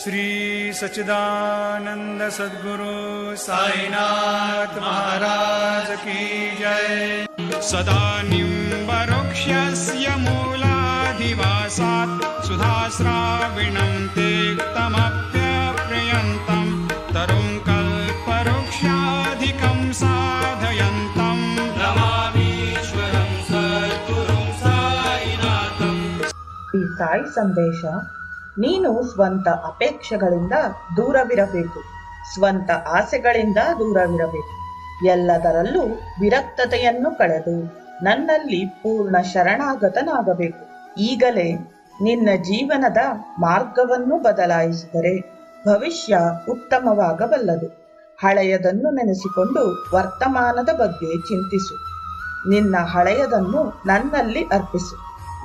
श्रीसच्चिदानन्द सद्गुरु महाराज की जय। सदा निरुक्षस्य मूलाधिवासात् सुधाश्राविणं ते कमप्यप्रयन्तम् तरुङ्कल्पक्षाधिकम् साधयन्तम् एतायि सन्देश ನೀನು ಸ್ವಂತ ಅಪೇಕ್ಷೆಗಳಿಂದ ದೂರವಿರಬೇಕು. ಸ್ವಂತ ಆಸೆಗಳಿಂದ ದೂರವಿರಬೇಕು. ಎಲ್ಲದರಲ್ಲೂ ವಿರಕ್ತತೆಯನ್ನು ಕಳೆದು ನನ್ನಲ್ಲಿ ಪೂರ್ಣ ಶರಣಾಗತನಾಗಬೇಕು. ಈಗಲೇ ನಿನ್ನ ಜೀವನದ ಮಾರ್ಗವನ್ನು ಬದಲಾಯಿಸಿದರೆ ಭವಿಷ್ಯ ಉತ್ತಮವಾಗಬಲ್ಲದು. ಹಳೆಯದನ್ನು ನೆನೆಸಿಕೊಂಡು ವರ್ತಮಾನದ ಬಗ್ಗೆ ಚಿಂತಿಸು. ನಿನ್ನ ಹಳೆಯದನ್ನು ನನ್ನಲ್ಲಿ ಅರ್ಪಿಸು.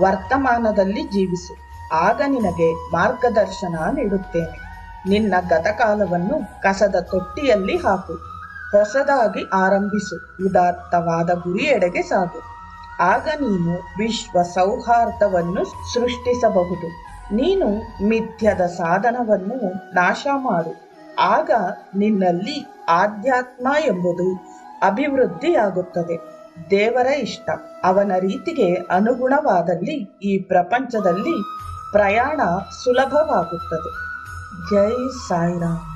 ವರ್ತಮಾನದಲ್ಲಿ ಜೀವಿಸು. ಆಗ ನಿನಗೆ ಮಾರ್ಗದರ್ಶನ ನೀಡುತ್ತೇನೆ. ನಿನ್ನ ಗತಕಾಲವನ್ನು ಕಸದ ತೊಟ್ಟಿಯಲ್ಲಿ ಹಾಕು. ಹೊಸದಾಗಿ ಆರಂಭಿಸು. ಉದಾತ್ತವಾದ ಗುರಿಯೆಡೆಗೆ ಸಾಗು. ಆಗ ನೀನು ವಿಶ್ವ ಸೌಹಾರ್ದವನ್ನು ಸೃಷ್ಟಿಸಬಹುದು. ನೀನು ಮಿಥ್ಯದ ಸಾಧನವನ್ನು ನಾಶ ಮಾಡು. ಆಗ ನಿನ್ನಲ್ಲಿ ಆಧ್ಯಾತ್ಮ ಎಂಬುದು ಅಭಿವೃದ್ಧಿಯಾಗುತ್ತದೆ. ದೇವರ ಇಷ್ಟ. ಅವನ ರೀತಿಗೆ ಅನುಗುಣವಾದಲ್ಲಿ ಈ ಪ್ರಪಂಚದಲ್ಲಿ ಪ್ರಯಾಣ ಸುಲಭವಾಗುತ್ತದೆ. ಜೈ ಸಾಯಿರಾಮ್.